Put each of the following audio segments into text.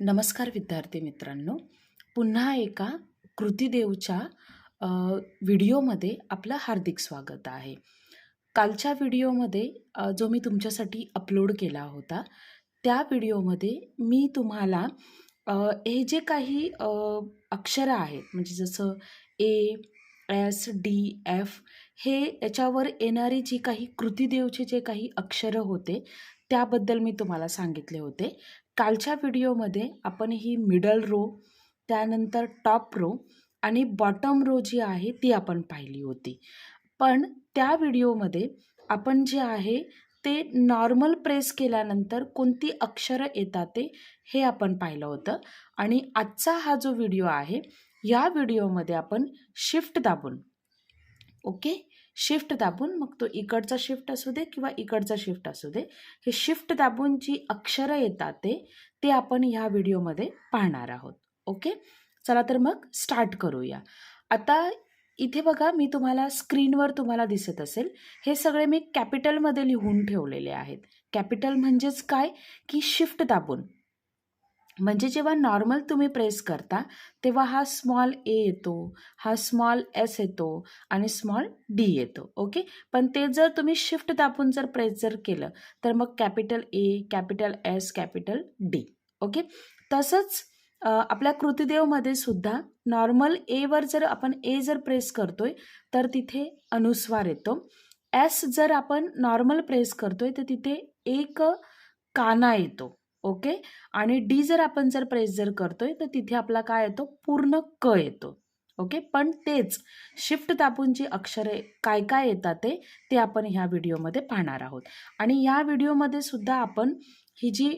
नमस्कार विद्यार्थी मित्रांनो. पुन्हा एका कृतीदेवच्या व्हिडिओमध्ये आपलं हार्दिक स्वागत आहे. कालच्या व्हिडिओमध्ये जो मी तुमच्यासाठी अपलोड केला होता त्या व्हिडिओमध्ये मी तुम्हाला हे जे काही अक्षरं आहेत म्हणजे जसं ए एस डी एफ हे याच्यावर येणारी जी काही कृतीदेवचे जे काही अक्षरं होते त्याबद्दल मी तुम्हाला सांगितले होते. कालच्या व्हिडिओमध्ये आपण ही मिडल रो त्यानंतर टॉप रो आणि बॉटम रो जी आहे ती आपण पाहिली होती. पण त्या व्हिडिओमध्ये आपण जे आहे ते नॉर्मल प्रेस केल्यानंतर कोणती अक्षरं येतात ते हे आपण पाहिलं होतं. आणि आजचा हा जो व्हिडिओ आहे या व्हिडिओमध्ये आपण शिफ्ट दाबून. ओके? शिफ्ट दाबून मग तो इकडचा शिफ्ट असू दे किंवा इकडचा शिफ्ट असू दे हे शिफ्ट दाबून जी अक्षरं येतात ते ते आपण ह्या व्हिडिओमध्ये पाहणार आहोत. ओके? चला तर मग स्टार्ट करूया. आता इथे बघा मी तुम्हाला स्क्रीनवर तुम्हाला दिसत असेल हे सगळे मी कॅपिटलमध्ये लिहून ठेवलेले आहेत. कॅपिटल म्हणजेच काय? की शिफ्ट दाबून. म्हणजे जेव्हा नॉर्मल तुम्ही प्रेस करता तेव्हा हा स्मॉल ए येतो हा स्मॉल एस येतो आणि स्मॉल डी येतो ओके पण ते जर तुम्ही शिफ्ट दाबून जर प्रेस जर केलं तर मग capital A capital S capital D okay तसंच आपल्या कृतीदेवमध्ये सुद्धा नॉर्मल एवर जर आपण ए जर प्रेस करतोय तर तिथे अनुस्वार येतो. एस जर आपण नॉर्मल प्रेस करतोय तर तिथे एक काना येतो. ओके? आणि डी जर आपण जर प्रेस जर करतोय तर तिथे आपला काय येतो? पूर्ण क येतो. ओके? पण तेच शिफ्ट दाबून जी अक्षरे काय काय येतात ते ते आपण ह्या व्हिडिओमध्ये पाहणार आहोत. आणि या व्हिडिओमध्ये सुद्धा आपण ही जी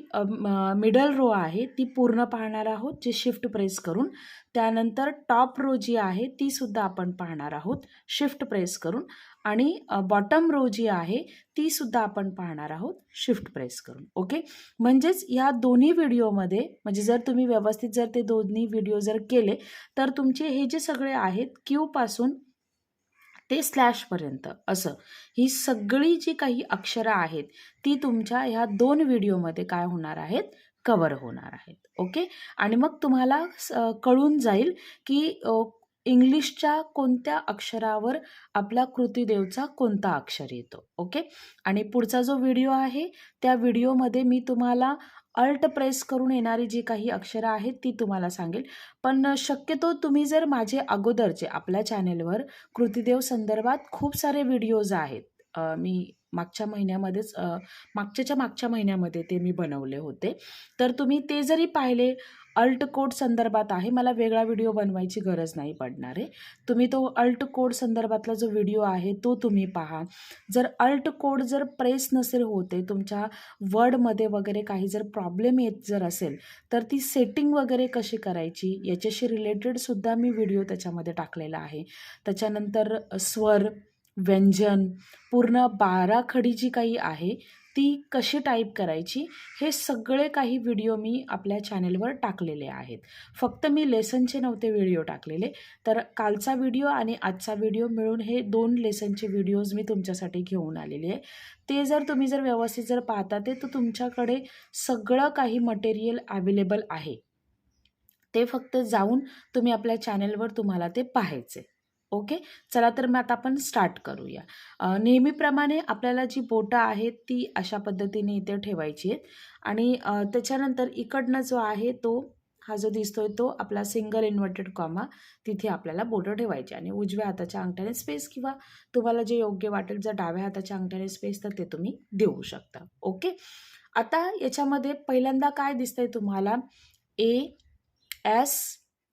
मिडल रो आहे ती पूर्ण पाहणार आहोत जी शिफ्ट प्रेस करून. त्यानंतर टॉप रो जी आहे ती सुद्धा आपण पाहणार आहोत शिफ्ट प्रेस करून. आणि बॉटम रो जी आहे ती सुद्धा आपण पाहणार आहोत. शिफ्ट प्रेस करून ओके म्हणजेच या दोन्ही व्हिडिओमध्ये म्हणजे जर तुम्ही व्यवस्थित जर ते दोन्ही व्हिडिओ जर केले तर तुमचे हे जे सगळे आहेत क्यूपासून ते स्लॅशपर्यंत असं. ही सगळी जी काही अक्षरं आहेत ती तुमच्या ह्या दोन व्हिडिओमध्ये काय होणार आहेत? कवर होणार आहेत ओके आणि मग तुम्हाला स- कळून जाईल की इंग्लिशच्या कोणत्या अक्षरावर आपला कृतीदेवचा कोणता अक्षर येतो ओके? आणि पुढचा जो व्हिडिओ आहे त्या व्हिडिओमध्ये मी तुम्हाला अल्ट प्रेस करून येणारी जी काही अक्षरं आहेत ती तुम्हाला सांगेल. पण शक्यतो तुम्ही जर माझे अगोदरचे आपल्या चॅनेलवर कृतीदेव संदर्भात खूप सारे व्हिडिओज आहेत मी मागच्या महिन्यामध्येच मागच्याच्या मागच्या महिन्यामध्ये ते मी बनवले होते. तर तुम्ही ते जरी पाहिले अल्ट कोड संदर्भात आहे मला वेगळा व्हिडिओ बनवायची गरज नाही पडणार आहे. तुम्ही तो अल्ट कोड संदर्भातला जो व्हिडिओ आहे तो तुम्ही पहा. जर अल्ट कोड जर प्रेस नसेल होते तुमच्या वर्डमध्ये वगैरे काही जर प्रॉब्लेम येत जर असेल तर ती सेटिंग वगैरे कशी करायची याच्याशी रिलेटेडसुद्धा मी व्हिडिओ त्याच्यामध्ये टाकलेला आहे. त्याच्यानंतर स्वर व्यंजन पूर्ण बारा खडी जी काही आहे ती कशी टाईप करायची हे सगळे काही व्हिडिओ मी आपल्या चॅनेलवर टाकलेले आहेत. फक्त मी लेसनचे नव्हते व्हिडिओ टाकलेले तर कालचा व्हिडिओ आणि आजचा व्हिडिओ मिळून हे दोन लेसनचे व्हिडिओज मी तुमच्यासाठी घेऊन आलेले आहे. ते जर तुम्ही जर व्यवस्थित जर पाहता ते तर तुमच्याकडे सगळं काही मटेरियल अवेलेबल आहे. ते फक्त जाऊन तुम्ही आपल्या चॅनेलवर तुम्हाला ते पाहायचे ओके? चला तर मग आता आपण स्टार्ट करूया. नेहमीप्रमाणे आपल्याला जी बोटं आहेत ती अशा पद्धतीने इथे ठेवायची आहेत. आणि त्याच्यानंतर इकडनं जो आहे तो हा जो दिसतोय तो आपला सिंगल इन्व्हर्टेड कॉमा तिथे आपल्याला बोटं ठेवायची आणि उजव्या हाताच्या अंगठ्याने स्पेस किंवा तुम्हाला जे योग्य वाटेल जर डाव्या हाताच्या अंगठ्याने स्पेस तर ते तुम्ही देऊ शकता. ओके? आता याच्यामध्ये पहिल्यांदा काय दिसतंय तुम्हाला? A S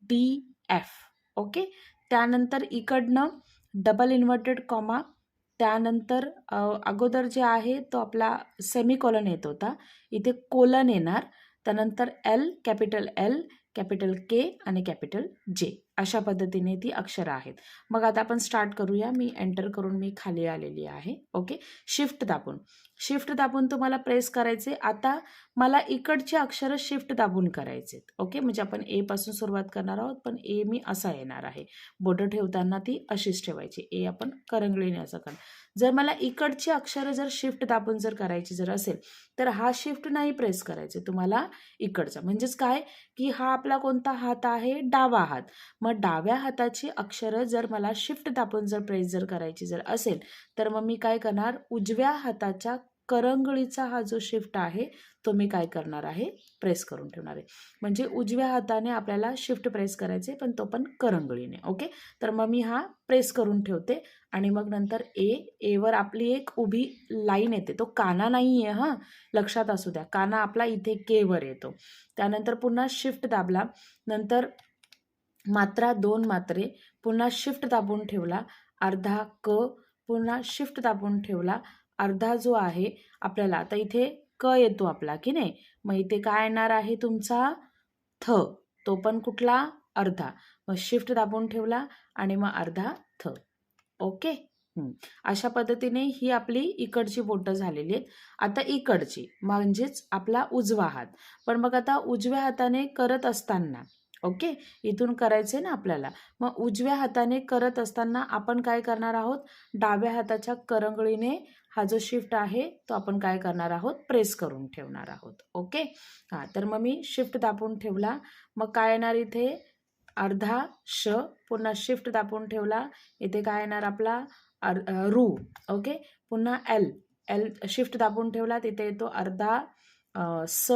D F. Okay? त्यानंतर इकडनं डबल इन्व्हर्टेड कॉमा त्यानंतर अगोदर जे आहे तो आपला सेमी कॉलन येत होता. इथे कोलन येणार त्यानंतर L capital L capital K आणि कॅपिटल जे अशा पद्धतीने ती अक्षरं आहेत. मग आता आपण स्टार्ट करूया. मी एंटर करून मी खाली आलेली आहे. ओके शिफ्ट दाबून. शिफ्ट दाबून तुम्हाला प्रेस करायचे. आता मला इकडचे अक्षरं शिफ्ट दाबून करायचे ओके म्हणजे आपण ए पासून सुरुवात करणार आहोत पण ए मी असा येणार आहे. बोटं ठेवताना ती अशीच ठेवायची. ए आपण करंगळीने असं करणार जर मला इकडची अक्षरं जर शिफ्ट दाबून जर करायची जर असेल तर हा शिफ्ट नाही प्रेस करायचे. तुम्हाला इकडचा. म्हणजेच काय? की हा आपला कोणता हात आहे? डावा हात. मग डाव्या हाताची अक्षरं जर मला शिफ्ट दाबून जर प्रेस जर करायची जर असेल तर मग मी काय करणार? उजव्या हाताच्या करंगळीचा हा जो शिफ्ट आहे तो मी काय करणार आहे? प्रेस करून ठेवणार आहे. म्हणजे उजव्या हाताने आपल्याला शिफ्ट प्रेस करायचे पण तो पण करंगळीने ओके तर मग मी हा प्रेस करून ठेवते आणि मग नंतर ए एवर आपली एक उभी लाईन येते. तो काना नाही आहे हां? लक्षात असू द्या. काना आपला इथे केवर येतो. त्यानंतर पुन्हा शिफ्ट दाबला. नंतर मात्रा दोन मात्रे पुन्हा शिफ्ट दाबून ठेवला. अर्धा क पुन्हा शिफ्ट दाबून ठेवला. अर्धा जो आहे आपल्याला आता इथे क येतो आपला की नाही? मग इथे काय येणार आहे तुमचा? थ. तो पण कुठला? अर्धा. मग शिफ्ट दाबून ठेवला आणि मग अर्धा थ. ओके? अशा पद्धतीने ही आपली इकडची बोटं झालेली आहेत. आता इकडची म्हणजेच आपला उजवा हात. पण मग आता उजव्या हाताने करत असताना ओके? इथून करायचे ना आपल्याला. मग उजव्या हाताने करत असताना आपण काय करणार आहोत? डाव्या हाताच्या करंगळीने हा जो शिफ्ट आहे तो आपण काय करणार आहोत? प्रेस करून ठेवणार आहोत. ओके हां तर मग मी शिफ्ट दाबून ठेवला. मग काय येणार इथे? अर्धा श. पुन्हा शिफ्ट दाबून ठेवला. इथे काय येणार आपला? अर रू. ओके पुन्हा एल एल शिफ्ट दाबून ठेवला. तिथे येतो अर्धा स.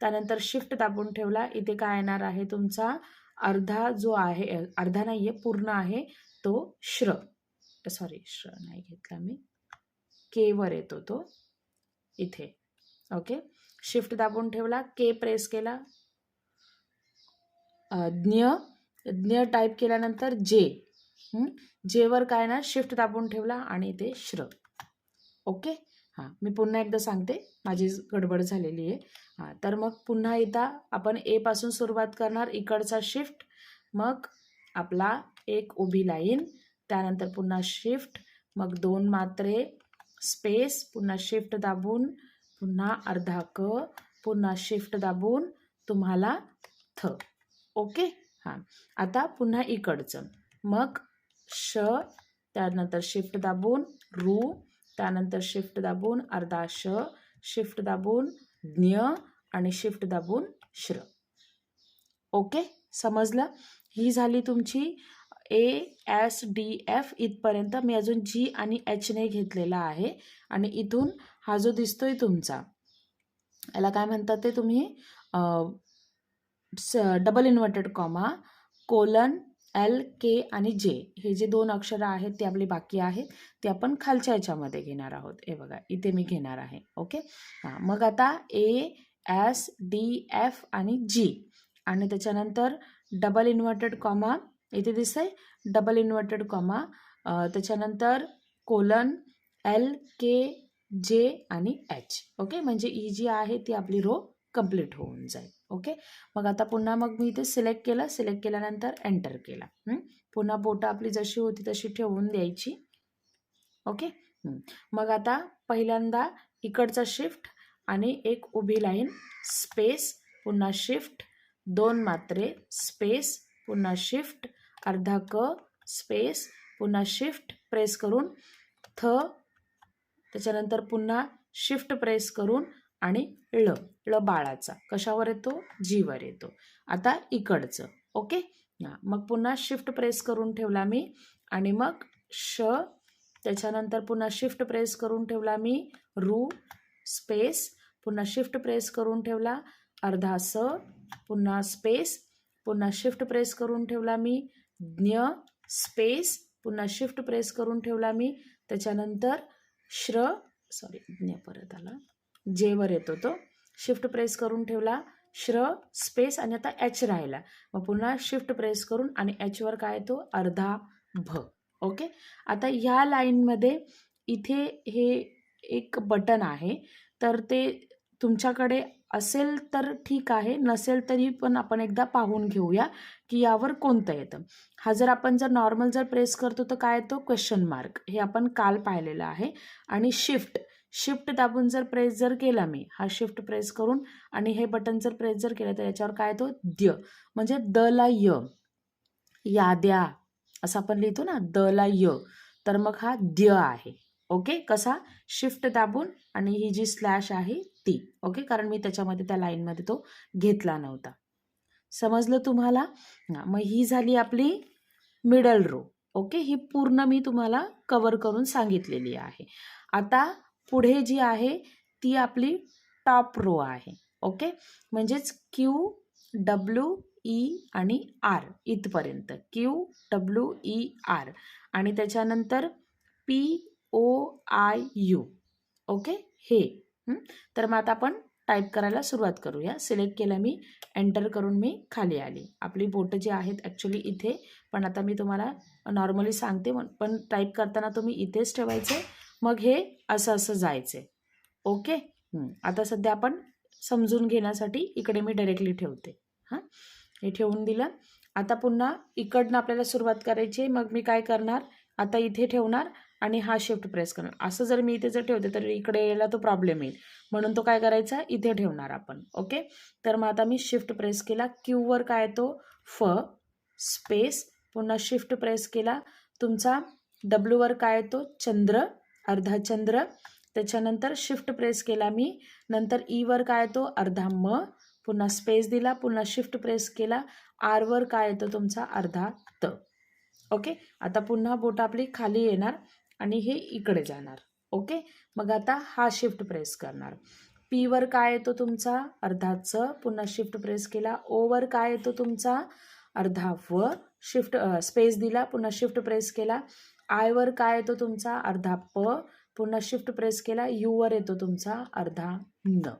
त्यानंतर शिफ्ट दाबून ठेवला. इथे काय येणार आहे तुमचा? अर्धा जो आहे अर्धा नाही आहे पूर्ण आहे तो श्र. सॉरी श्र नाही घेतला मी. केवर येतो तो. इथे. ओके? शिफ्ट दाबून ठेवला. के प्रेस केला. ज्ञ. ज्ञ टाईप केल्यानंतर जे जेवर काय ना शिफ्ट दाबून ठेवला आणि ते श्र. ओके? हां मी पुन्हा एकदा सांगते. माझी गडबड झालेली आहे. हां तर मग पुन्हा इथं आपण एपासून सुरुवात करणार. इकडचा शिफ्ट मग आपला एक उभी लाईन त्यानंतर पुन्हा शिफ्ट मग दोन मात्रे. स्पेस पुन्हा शिफ्ट दाबून पुन्हा अर्धा क पुन्हा शिफ्ट दाबून तुम्हाला थ. ओके? हां. आता पुन्हा इकडचं. मग श त्यानंतर शिफ्ट दाबून रू त्यानंतर शिफ्ट दाबून अर्धा श शिफ्ट दाबून ज्ञ आणि शिफ्ट दाबून श्र. ओके? समजलं? ही झाली तुमची ए एस डी एफ इथपर्यंत मी अजून जी आणि एचने घेतलेला आहे. आणि इथून हा जो दिसतोय तुमचा याला काय म्हणतात ते तुम्ही? Double inverted comma colon L K आणि जे हे जे दोन अक्षरं आहेत ते आपली बाकी आहेत ते आपण खालच्या याच्यामध्ये घेणार आहोत. हे बघा इथे मी घेणार आहे. ओके? हां मग आता ए एस डी एफ आणि जी आणि त्याच्यानंतर डबल इन्व्हर्टेड कॉमा इथे दिसतंय. डबल इन्व्हर्टेड कॉमा त्याच्यानंतर कोलन एल के जे आणि एच ओके म्हणजे ई जी आहे ती आपली रो कंप्लीट होऊन जाईल. ओके मग आता पुन्हा मग मी इथे सिलेक्ट केलं. सिलेक्ट केल्यानंतर एंटर केला. पुन्हा बोटं आपली जशी होती तशी ठेवून द्यायची. ओके मग आता पहिल्यांदा इकडचा शिफ्ट आणि एक उभी लाईन स्पेस पुन्हा शिफ्ट दोन मात्रे स्पेस पुन्हा शिफ्ट अर्धा क स्पेस पुन्हा शिफ्ट प्रेस करून थ त्याच्यानंतर पुन्हा शिफ्ट प्रेस करून आणि ळ ळ बाळाचा. कशावर येतो? जीवर येतो. आता इकडचं. ओके? हां. मग पुन्हा शिफ्ट प्रेस करून ठेवला मी आणि मग श त्याच्यानंतर पुन्हा शिफ्ट प्रेस करून ठेवला मी रू स्पेस पुन्हा शिफ्ट प्रेस करून ठेवला अर्धा स पुन्हा स्पेस पुन्हा शिफ्ट प्रेस करून ठेवला मी ज्ञ स्पेस पुन्हा शिफ्ट प्रेस करून ठेवला मी. त्याच्यानंतर श्र सॉरी ज्ञ परत आला. जेवर येतो तो. शिफ्ट प्रेस करून ठेवला. श्र स्पेस आणि आता एच राहिला. मग पुन्हा शिफ्ट प्रेस करून आणि एचवर काय येतो? अर्धा भ. ओके? आता ह्या लाईनमध्ये इथे हे एक बटन आहे. तर ते तुमच्याकडे असेल तर ठीक आहे नसेल तरी पण आपण एकदा पाहून घेऊया की यावर कोणतं येतं. हा जर आपण जर नॉर्मल जर प्रेस करतो तर काय येतो? क्वेश्चन मार्क हे आपण काल पाहिलेलं आहे. आणि शिफ्ट शिफ्ट दाबून जर प्रेस जर केला मी हा शिफ्ट प्रेस करून आणि हे बटन जर प्रेस जर केलं तर याच्यावर काय येतो? द्य म्हणजे द ला य. याद्या असं आपण लिहितो ना द ला य. तर मग हा द्य आहे. ओके कसा? शिफ्ट दाबून आणि ही जी स्लॅश आहे ती ओके कारण मी त्याच्यामध्ये त्या लाईनमध्ये तो घेतला नव्हता. समजलं तुम्हाला? मग ही झाली आपली मिडल रो ओके ही पूर्ण मी तुम्हाला कवर करून सांगितलेली आहे. आता पुढे जी आहे ती आपली टॉप रो आहे ओके म्हणजेच क्यू डब्ल्यू ई आणि आर इथपर्यंत. क्यू डब्ल्यू ई आर आणि त्याच्यानंतर P O I U okay हे तर मग आता आपण टाईप करायला सुरुवात करूया. सिलेक्ट केलं मी एंटर करून मी खाली आली. आपली बोटं जी आहेत ॲक्च्युली इथे. पण आता मी तुम्हाला नॉर्मली सांगते पण- पण टाईप करताना तुम्ही इथेच ठेवायचे. मग हे असं असं जायचे. ओके आता सध्या आपण समजून घेण्यासाठी इकडे मी डायरेक्टली ठेवते. हां? हे ठेवून दिलं. आता पुन्हा इकडनं आपल्याला सुरुवात करायची आहे. मग मी काय करणार? आता इथे ठेवणार. आणि हा शिफ्ट प्रेस करणार असं जर मी इथे जर ठेवते तर इकडे यायला तो प्रॉब्लेम येईल. म्हणून तो काय करायचा? इथे ठेवणार आपण. ओके तर मग आता मी शिफ्ट प्रेस केला. क्यूवर काय येतो फ स्पेस पुन्हा शिफ्ट प्रेस केला. तुमचा डब्ल्यूवर काय येतो चंद्र. अर्धा चंद्र. त्याच्यानंतर शिफ्ट प्रेस केला मी. नंतर e ईवर काय येतो अर्धा म. पुन्हा स्पेस दिला. पुन्हा शिफ्ट प्रेस केला. आरवर काय येतो तुमचा अर्धा त. ओके आता पुन्हा बोट आपली खाली येणार. आणि हे इकडे जाणार. ओके? मग आता हा शिफ्ट प्रेस करणार. पीवर काय येतो तुमचा? अर्धाचं पुन्हा शिफ्ट प्रेस केला. ओवर काय येतो तुमचा? अर्धा व शिफ्ट स्पेस दिला. पुन्हा शिफ्ट प्रेस केला. आयवर काय येतो तुमचा? अर्धा प. पुन्हा शिफ्ट प्रेस केला. यूवर येतो तुमचा अर्धा न.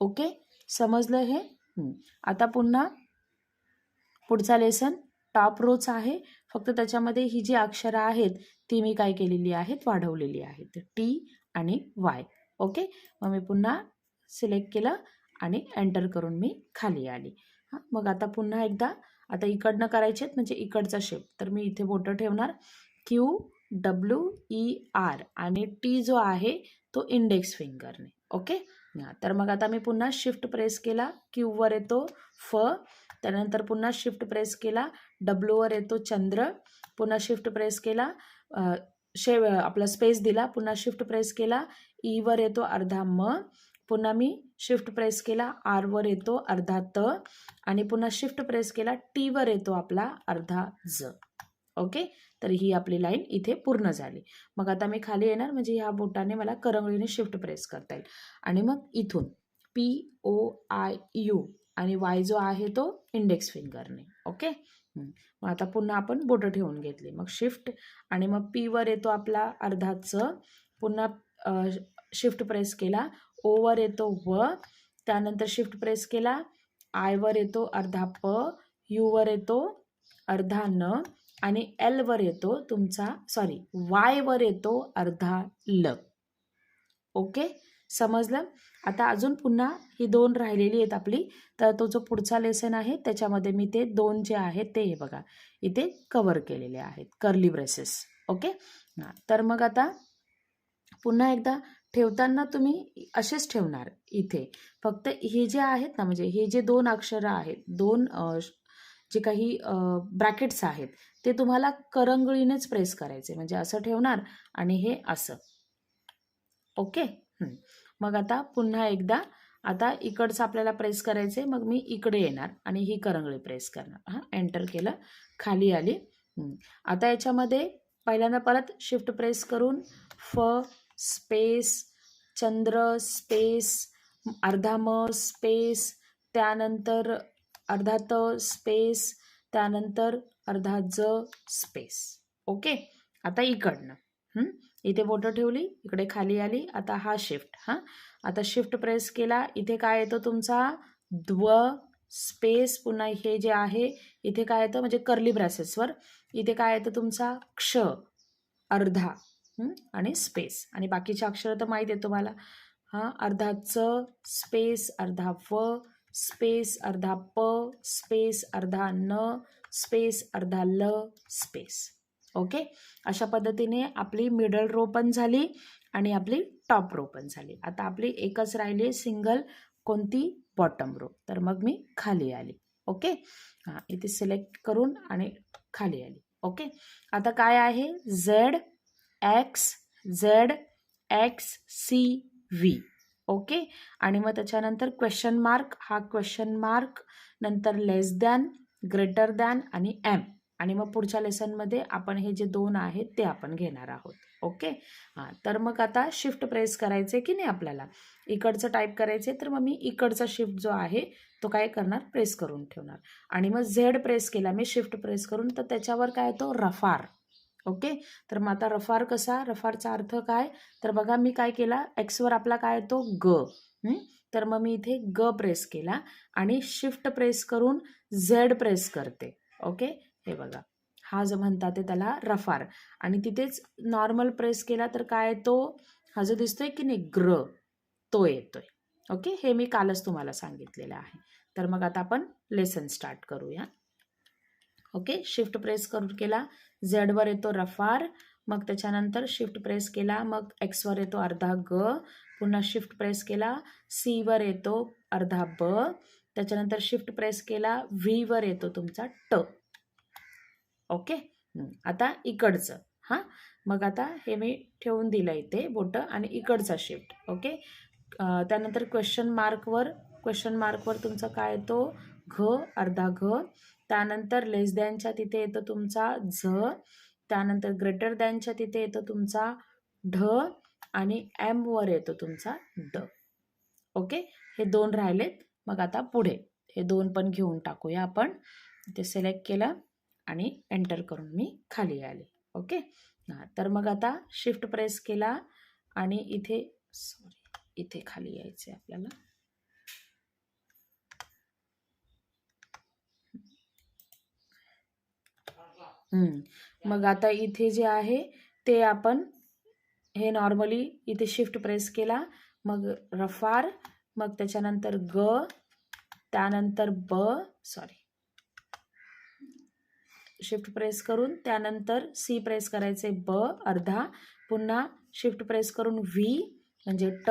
ओके? समजलं हे? आता पुन्हा पुढचा लेसन टॉप रोच आहे. फक्त त्याच्यामध्ये ही जी अक्षरं आहेत ती मी काय केलेली आहेत वाढवलेली आहेत. टी आणि वाय ओके मग मी पुन्हा सिलेक्ट केलं आणि एंटर करून मी खाली आली. हां मग आता पुन्हा एकदा आता इकडनं करायचे आहेत म्हणजे इकडचा शेप तर मी इथे बोटं ठेवणार. क्यू डब्ल्यू ई आर आणि टी जो आहे तो इंडेक्स फिंगरने ओके हां तर मग आता मी पुन्हा शिफ्ट प्रेस केला. क्यूवर येतो फ त्यानंतर पुन्हा शिफ्ट प्रेस केला. डब्ल्यूवर येतो चंद्र. पुन्हा शिफ्ट प्रेस केला. शेव शे आपला स्पेस दिला. पुन्हा शिफ्ट प्रेस केला. E ईवर येतो अर्धा म. पुन्हा मी शिफ्ट प्रेस केला. आरवर येतो अर्धा त. आणि पुन्हा शिफ्ट प्रेस केला. टीवर येतो आपला अर्धा ज. ओके? तर ही आपली लाईन इथे पूर्ण झाली. मग आता मी खाली येणार. म्हणजे ह्या बोटाने मला करंगळीने शिफ्ट प्रेस करता येईल. आणि मग इथून पी ओ आय यू आणि वाय जो आहे तो इंडेक्स फिंगरने ओके? मग आता पुन्हा आपण बोटं ठेवून घेतली. मग शिफ्ट आणि मग पीवर येतो आपला अर्धाचं. पुन्हा शिफ्ट प्रेस केला. ओवर येतो व. त्यानंतर शिफ्ट प्रेस केला. आयवर येतो अर्धा प. यूवर येतो अर्धा न. आणि एलवर येतो तुमचा सॉरी वायवर येतो अर्धा ल. ओके? समजलं. आता अजून पुन्हा ही दोन राहिलेली आहेत आपली. तर तो जो पुढचा लेसन आहे त्याच्यामध्ये मी ते दोन जे आहेत ते हे बघा. इथे कवर केलेले आहेत. कर्ली ब्रेसेस ओके हां. तर मग आता पुन्हा एकदा ठेवताना तुम्ही असेच ठेवणार इथे. फक्त हे जे आहेत ना म्हणजे हे जे दोन अक्षरं आहेत दोन जे काही ब्रॅकेट्स आहेत ते तुम्हाला करंगळीनेच प्रेस करायचे. म्हणजे असं ठेवणार आणि हे असं. ओके मग आता पुन्हा एकदा आता इकडचं आपल्याला प्रेस करायचं आहे मग मी इकडे येणार आणि ही करंगळी प्रेस करणार. हां एंटर केलं खाली आली. आता याच्यामध्ये पहिल्यांदा परत शिफ्ट प्रेस करून फ स्पेस चंद्र स्पेस अर्धा म स्पेस त्यानंतर अर्धा त स्पेस त्यानंतर अर्धा ज स्पेस ओके आता इकडनं. इथे बोटं ठेवली इकडे खाली आली आता हा शिफ्ट हां. आता शिफ्ट प्रेस केला इथे काय येतं तुमचा? द्व स्पेस पुन्हा हे जे आहे इथे काय येतं? म्हणजे कर्ली ब्रॅसेसवर इथे काय येतं तुमचा? क्ष अर्धा आणि स्पेस आणि बाकीचे अक्षरं तर माहीत आहे तुम्हाला. हां अर्धा च स्पेस अर्धा व स्पेस अर्धा प स्पेस अर्धा न स्पेस अर्धा ल स्पेस ओके? अशा पद्धतीने आपली मिडल रो पण झाली आणि आपली टॉप रो पण झाली. आता आपली एकच राहिली सिंगल कोणती? बॉटम रो तर मग मी खाली आली. ओके? हां इथे सिलेक्ट करून आणि खाली आली. ओके? आता काय आहे? Z X Z X C V okay? आणि मग त्याच्यानंतर क्वेश्चन मार्क हा क्वेश्चन मार्क नंतर लेस दॅन ग्रेटर दॅन आणि एम आणि मग पुढच्या लेसनमध्ये आपण हे जे दोन आहेत ते आपण घेणार आहोत. ओके? हां तर मग आता शिफ्ट प्रेस करायचे की नाही आपल्याला? इकडचं टाईप करायचे तर मग मी इकडचा शिफ्ट जो आहे तो काय करणार? प्रेस करून ठेवणार. आणि मग झेड प्रेस केला मी शिफ्ट प्रेस करून तर त्याच्यावर काय येतो? रफार. ओके? तर मग आता रफार कसा? रफारचा अर्थ काय? तर बघा मी काय केला? एक्सवर आपला काय येतो? ग. तर मग मी इथे ग प्रेस केला आणि शिफ्ट प्रेस करून झेड प्रेस करते. ओके? हे बघा. हा जो म्हणतात ते त्याला रफार. आणि तिथेच नॉर्मल प्रेस केला तर काय येतो? हा जो दिसतोय की नाही ग्र तो येतोय. ओके हे मी कालच तुम्हाला सांगितलेलं आहे. तर मग आता आपण लेसन स्टार्ट करूया. ओके शिफ्ट प्रेस करून केला. झेडवर येतो रफार. मग त्याच्यानंतर शिफ्ट प्रेस केला. मग एक्सवर येतो अर्धा ग. पुन्हा शिफ्ट प्रेस केला. सीवर येतो अर्धा ब. त्याच्यानंतर शिफ्ट प्रेस केला. व्हीवर येतो तुमचा ट. ओके? आता इकडचं. हां? मग आता हे मी ठेवून दिलं इथे बोटं आणि इकडचा शिफ्ट ओके? त्यानंतर क्वेश्चन मार्कवर क्वेश्चन मार्कवर तुमचा काय येतो? घ अर्धा घ. त्यानंतर लेस दॅनच्या तिथे येतो तुमचा झ. त्यानंतर ग्रेटर दॅनच्या तिथे येतो तुमचा ढ. आणि ॲमवर येतो तुमचा ड. ओके? हे दोन राहिलेत. मग आता पुढे. हे दोन पण घेऊन टाकूया आपण. ते सिलेक्ट केलं. आणि एंटर करून मी खाली आले. ओके हां तर मग आता शिफ्ट प्रेस केला आणि इथे सॉरी इथे खाली यायचे आपल्याला. मग आता इथे जे आहे ते आपण हे नॉर्मली इथे शिफ्ट प्रेस केला मग रफार मग त्याच्यानंतर ग त्यानंतर ब सॉरी शिफ्ट प्रेस करून त्यानंतर सी प्रेस करायचे ब अर्धा. पुन्हा शिफ्ट प्रेस करून व्ही म्हणजे ट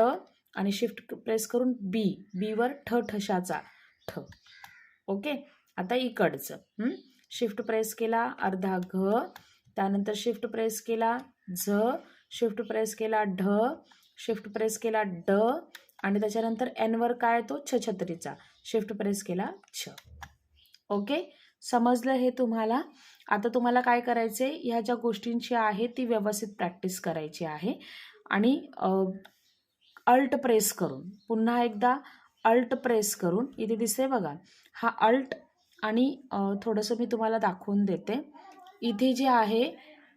आणि शिफ्ट प्रेस करून बी बीवर ठ ठशाचा. ठ. ओके? आता इकडचं. शिफ्ट प्रेस केला अर्धा घ. त्यानंतर शिफ्ट प्रेस केला झ. शिफ्ट प्रेस केला ढ. शिफ्ट प्रेस केला ड. आणि त्याच्यानंतर एनवर काय तो? छ छत्रीचा शिफ्ट प्रेस केला छ. ओके? समजलं हे तुम्हाला? आता तुम्हाला काय करायचे ह्या ज्या गोष्टींची आहे ती व्यवस्थित प्रॅक्टिस करायची आहे. आणि अल्ट प्रेस करून पुन्हा एकदा अल्ट प्रेस करून इथे दिसते बघा हा अल्ट आणि थोडंसं मी तुम्हाला दाखवून देते. इथे जे आहे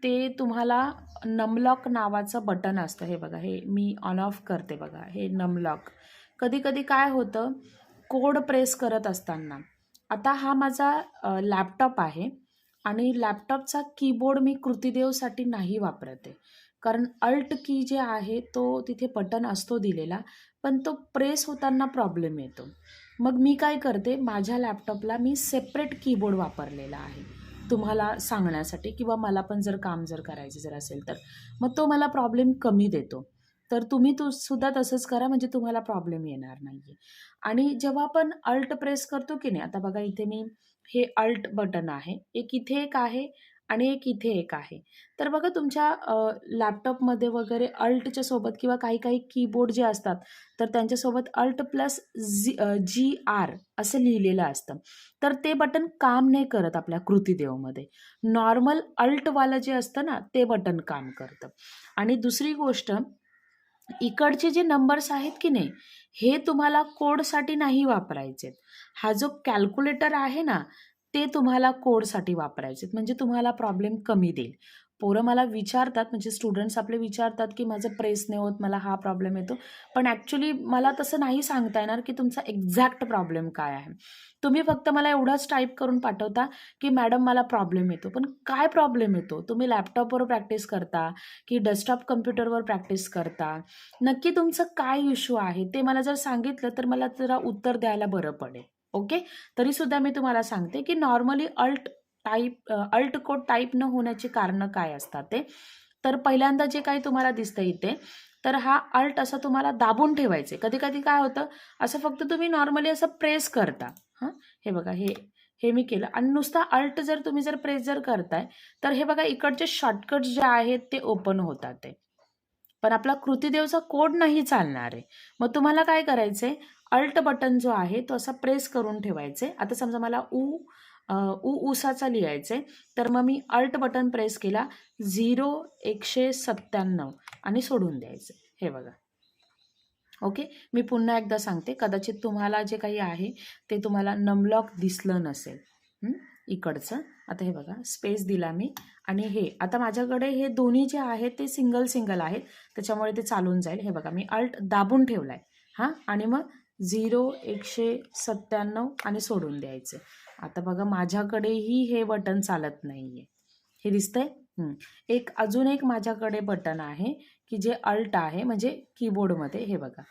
ते तुम्हाला नमलॉक नावाचं बटन असतं. हे बघा हे मी ऑन ऑफ करते बघा हे नमलॉक कधी कधी काय होतं कोड प्रेस करत असताना आता हा माझा लॅपटॉप आहे आणि लॅपटॉपचा कीबोर्ड मी कृतीदेवसाठी नाही वापरते. कारण अल्ट की जे आहे तो तिथे बटन असतो दिलेला पण तो प्रेस होताना प्रॉब्लेम येतो. मग मी काय करते माझ्या लॅपटॉपला मी सेपरेट कीबोर्ड वापरलेला आहे. तुम्हाला सांगण्यासाठी किंवा मला पण जर काम जर करायचं जर असेल तर. मग तो मला प्रॉब्लेम कमी देतो. तर तुम्ही तो सुद्धा तसंच करा म्हणजे तुम्हाला प्रॉब्लेम येणार नाही आहे आणि जेव्हा आपण अल्ट प्रेस करतो की नाही आता बघा इथे मी हे अल्ट बटन आहे एक इथे एक आहे आणि एक इथे एक आहे. तर बघा तुमच्या लॅपटॉपमध्ये वगैरे अल्टच्या सोबत किंवा काही काही कीबोर्ड जे असतात तर त्यांच्यासोबत Alt plus G G R असं लिहिलेलं असतं. तर ते बटन काम नाही करत आपल्या कृतीदेवमध्ये नॉर्मल अल्टवालं जे असतं ना ते बटन काम करतं. आणि दुसरी गोष्ट इकडचे जे नंबर्स आहेत की नाही हे तुम्हाला कोडसाठी नाही वापरायचे हा जो कॅल्क्युलेटर आहे ना ते तुम्हाला कोडसाठी वापरायचे म्हणजे तुम्हाला प्रॉब्लेम कमी देईल. पोरं मला विचारतात म्हणजे स्टुडंट्स आपले विचारतात की माझं प्रेस नाही होत मला हा प्रॉब्लेम येतो. पण ॲक्च्युली मला तसं नाही सांगता येणार की तुमचा एक्झॅक्ट प्रॉब्लेम काय आहे. तुम्ही फक्त मला एवढाच टाईप करून पाठवता की मॅडम मला प्रॉब्लेम येतो. पण काय प्रॉब्लेम येतो? तुम्ही लॅपटॉपवर प्रॅक्टिस करता की डेस्कटॉप कम्प्युटरवर प्रॅक्टिस करता? नक्की तुमचं काय इश्यू आहे? ते मला जर सांगितलं तर मला जरा उत्तर द्यायला बरं पडेल. ओके तरीसुद्धा मी तुम्हाला सांगते की normally Alt type Alt code type न होण्याची कारणं काय असतात ते? तर पहिल्यांदा जे काही तुम्हाला दिसतं इथे तर हा अल्ट असा तुम्हाला दाबून ठेवायचे कधी कधी काय होतं असं फक्त तुम्ही नॉर्मली असं प्रेस करता. हां? हे बघा हे हे मी केलं. आणि नुसता अल्ट जर तुम्ही जर प्रेस जर करताय तर हे बघा इकडचे शॉर्टकट जे आहेत ते ओपन होतात ते. पण आपला कृतीदेवचा कोड नाही चालणार आहे. मग तुम्हाला काय करायचंय? अल्ट बटन जो आहे तो असा प्रेस करून ठेवायचे आता समजा मला ऊ उ उसाचा लिहायचं आहे तर मग मी अल्ट बटन प्रेस केला झिरो एकशे सत्त्याण्णव आणि सोडून द्यायचं. हे बघा. ओके? मी पुन्हा एकदा सांगते. कदाचित तुम्हाला जे काही आहे ते तुम्हाला नमलॉक दिसलं नसेल. इकडचं. आता हे बघा. स्पेस दिला मी. आणि हे आता माझ्याकडे हे दोन्ही जे आहेत ते सिंगल सिंगल आहेत. त्याच्यामुळे ते चालून जाईल. हे बघा. मी अल्ट दाबून ठेवला आहे हां? आणि मग झिरो एकशे सत्त्याण्णव आणि सोडून द्यायचं. आता बघा माझ्याकडेही हे बटन चालत नाही आहे हे दिसतंय? एक अजून एक माझ्याकडे बटन आहे की जे अल्ट आहे म्हणजे कीबोर्डमध्ये. हे बघा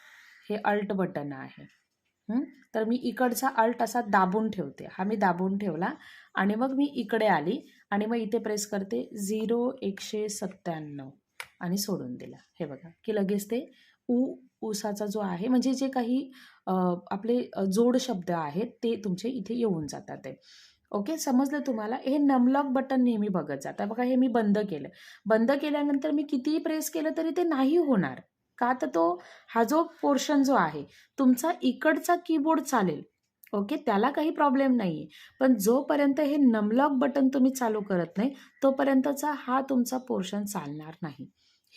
हे अल्ट बटन आहे. तर मी इकडचा अल्ट असा दाबून ठेवते. हा मी दाबून ठेवला आणि मग मी इकडे आली आणि मग इथे प्रेस करते झिरो एकशे सत्त्याण्णव आणि सोडून दिला. हे बघा की लगेच ते ऊ ऊसाचा जो आहे म्हणजे जे काही आपले जोड शब्द आहेत ते तुमचे इथे येऊन जातात ते. ओके? समजलं तुम्हाला? हे नमलॉक बटन नेहमी बघत जाता बघा हे मी बंद केलं. बंद केल्यानंतर मी कितीही प्रेस केलं तरी ते नाही होणार. का तर तो हा जो पोर्शन जो आहे तुमचा इकडचा कीबोर्ड चालेल. ओके? त्याला काही प्रॉब्लेम नाही आहे पण जोपर्यंत हे नमलॉक बटन तुम्ही चालू करत नाही तोपर्यंतचा हा तुमचा पोर्शन चालणार नाही.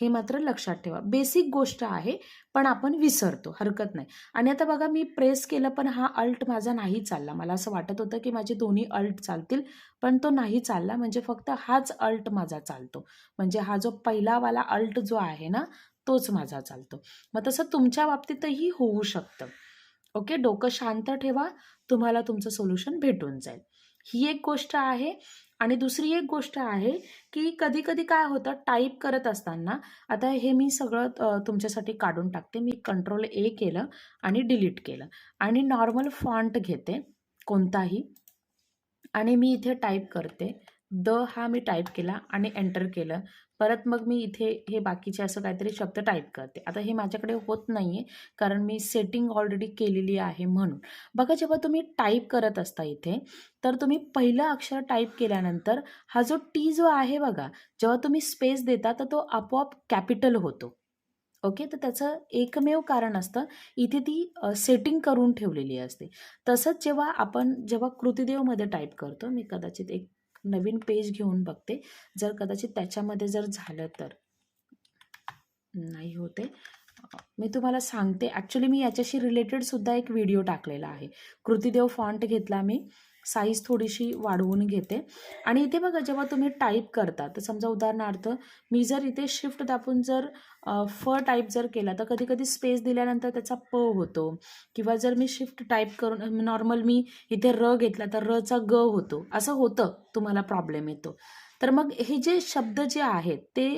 हे मात्र लक्षात ठेवा. बेसिक गोष्ट आहे पण आपण विसरतो हरकत नाही. आणि आता बघा मी प्रेस केलं पण हा अल्ट माझा नाही चालला. मला असं वाटत होतं की माझे दोन्ही अल्ट चालतील पण तो नाही चालला. म्हणजे फक्त हाच अल्ट माझा चालतो. म्हणजे हा जो पहिलावाला अल्ट जो आहे ना तोच माझा चालतो. मग तसं तुमच्या बाबतीतही होऊ शकतं. ओके डोकं शांत ठेवा. तुम्हाला तुमचं सोल्युशन भेटून जाईल. ही एक गोष्ट आहे. आणि दुसरी एक गोष्ट आहे की कधी कधी काय होतं टाईप करत असताना आता हे मी सगळं तुमच्यासाठी काढून टाकते. मी कंट्रोल ए केलं आणि डिलीट केलं. आणि नॉर्मल फॉन्ट घेते कोणताही. आणि मी इथे टाईप करते. द हा मी टाईप केला आणि एंटर केलं. परत मग मी इथे हे बाकीचे असं काहीतरी शब्द टाईप करते. आता हे माझ्याकडे होत नाही आहे कारण मी सेटिंग ऑलरेडी केलेली आहे म्हणून. बघा जेव्हा तुम्ही टाईप करत असता इथे तर तुम्ही पहिलं अक्षर टाईप केल्यानंतर हा जो टी जो आहे बघा जेव्हा तुम्ही स्पेस देता तर तो आपोआप कॅपिटल होतो. ओके? तर त्याचं एकमेव कारण असतं इथे ती सेटिंग करून ठेवलेली असते. तसंच जेव्हा आपण जेव्हा कृतीदेवमध्ये टाईप करतो मी कदाचित एक नवीन पेज घेऊन बघते. जर कदाचित त्याच्यामध्ये जर झालं तर. नाही होते. मी तुम्हाला सांगते. ॲक्च्युली मी याच्याशी रिलेटेड सुद्धा एक व्हिडिओ टाकलेला आहे. कृतीदेव फॉन्ट घेतला मी. साईज थोडीशी वाढवून घेते. आणि इथे बघा जेव्हा तुम्ही टाईप करता तर समजा उदाहरणार्थ मी जर इथे शिफ्ट दाबून जर फ टाईप जर केला तर कधी कधी स्पेस दिल्यानंतर त्याचा प होतो. किंवा जर मी शिफ्ट टाईप करून नॉर्मल मी इथे र घेतला तर रचा ग होतो. असं होतं तुम्हाला प्रॉब्लेम येतो. तर मग हे जे शब्द जे आहेत ते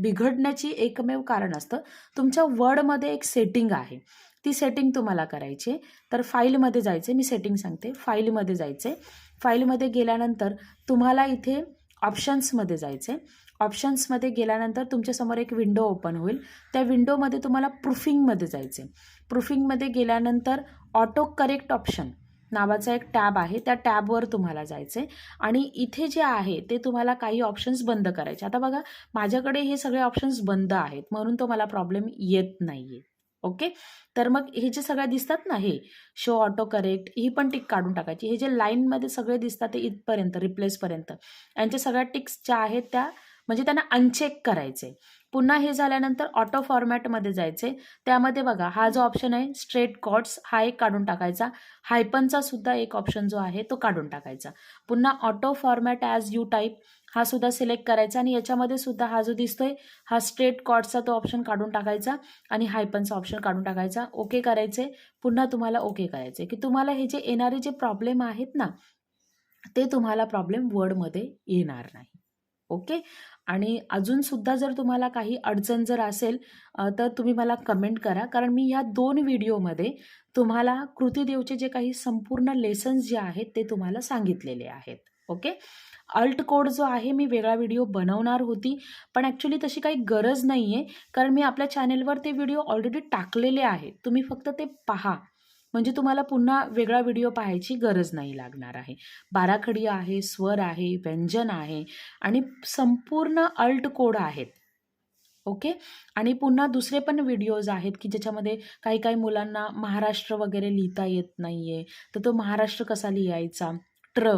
बिघडण्याची एकमेव कारण असतं. तुमच्या वर्डमध्ये एक सेटिंग आहे. ती सेटिंग तुम्हाला करायची आहे. तर फाईलमध्ये जायचे मी सेटिंग सांगते. फाईलमध्ये जायचे फाईलमध्ये गेल्यानंतर तुम्हाला इथे ऑप्शन्समध्ये जायचे ऑप्शन्समध्ये गेल्यानंतर तुमच्यासमोर एक विंडो ओपन होईल. त्या विंडोमध्ये तुम्हाला प्रूफिंगमध्ये जायचे प्रूफिंगमध्ये गेल्यानंतर ऑटो करेक्ट ऑप्शन नावाचा एक टॅब आहे. त्या टॅबवर तुम्हाला जायचे आणि इथे जे आहे ते तुम्हाला काही ऑप्शन्स बंद करायचे. आता बघा माझ्याकडे हे सगळे ऑप्शन्स बंद आहेत. म्हणून तो मला प्रॉब्लेम येत नाही आहे ओके? तर मग हे जे सगळ्या दिसतात ना हे शो ऑटो करेक्ट ही पण टिक काढून टाकायची. हे जे लाईनमध्ये सगळे दिसतात ते इथपर्यंत रिप्लेसपर्यंत यांच्या सगळ्या टिक्स ज्या आहेत त्या म्हणजे त्यांना अनचेक करायचे. पुन्हा हे झाल्यानंतर ऑटो फॉर्मॅटमध्ये जायचे. त्यामध्ये बघा हा जो ऑप्शन आहे स्ट्रेट कॉट्स हा एक काढून टाकायचा. हायपनचा सुद्धा एक ऑप्शन जो आहे तो काढून टाकायचा. पुन्हा auto format as you type हा सुद्धा सिलेक्ट करायचा आणि याच्यामध्ये सुद्धा हा जो दिसतोय हा स्ट्रेट कॉटचा तो ऑप्शन काढून टाकायचा आणि हायपनचा ऑप्शन काढून टाकायचा. ओके करायचे. पुन्हा तुम्हाला ओके करायचे. की तुम्हाला हे जे येणारे जे प्रॉब्लेम आहेत ना ते तुम्हाला प्रॉब्लेम वर्डमध्ये येणार नाही. ओके आणि अजूनसुद्धा जर तुम्हाला काही अडचण जर असेल तर तुम्ही मला कमेंट करा. कारण मी ह्या दोन व्हिडिओमध्ये तुम्हाला कृतीदेवचे जे काही संपूर्ण लेसन्स जे आहेत ते तुम्हाला सांगितलेले आहेत. ओके? अल्ट कोड जो आहे मी वेगळा व्हिडिओ बनवणार होती. पण ॲक्च्युली तशी काही गरज नाही आहे कारण मी आपल्या चॅनेलवर ते व्हिडिओ ऑलरेडी टाकलेले आहे तुम्ही फक्त ते पहा. म्हणजे तुम्हाला पुन्हा वेगळा व्हिडिओ पाहायची गरज नाही लागणार आहे. बाराखडी आहे स्वर आहे व्यंजन आहे आणि संपूर्ण अल्ट कोड आहेत. ओके? आणि पुन्हा दुसरे पण व्हिडिओज आहेत की ज्याच्यामध्ये काही काही मुलांना महाराष्ट्र वगैरे लिहिता येत नाही आहे तर तो महाराष्ट्र कसा लिहायचा? ट्र.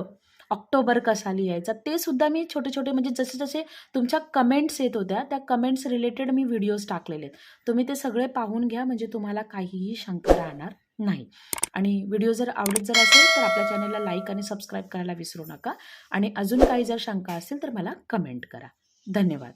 ऑक्टोबर कसा लिहायचा ते सुद्धा मी छोटे छोटे म्हणजे जसे जसे तुमच्या कमेंट्स येत होत्या त्या कमेंट्स रिलेटेड मी व्हिडिओज टाकलेले आहेत. तुम्ही ते सगळे पाहून घ्या म्हणजे तुम्हाला काहीही शंका राहणार नाही. आणि व्हिडिओ जर आवडत जर असेल तर आपल्या चॅनलला लाईक आणि सबस्क्राईब करायला विसरू नका. आणि अजून काही जर शंका असेल तर मला कमेंट करा. धन्यवाद.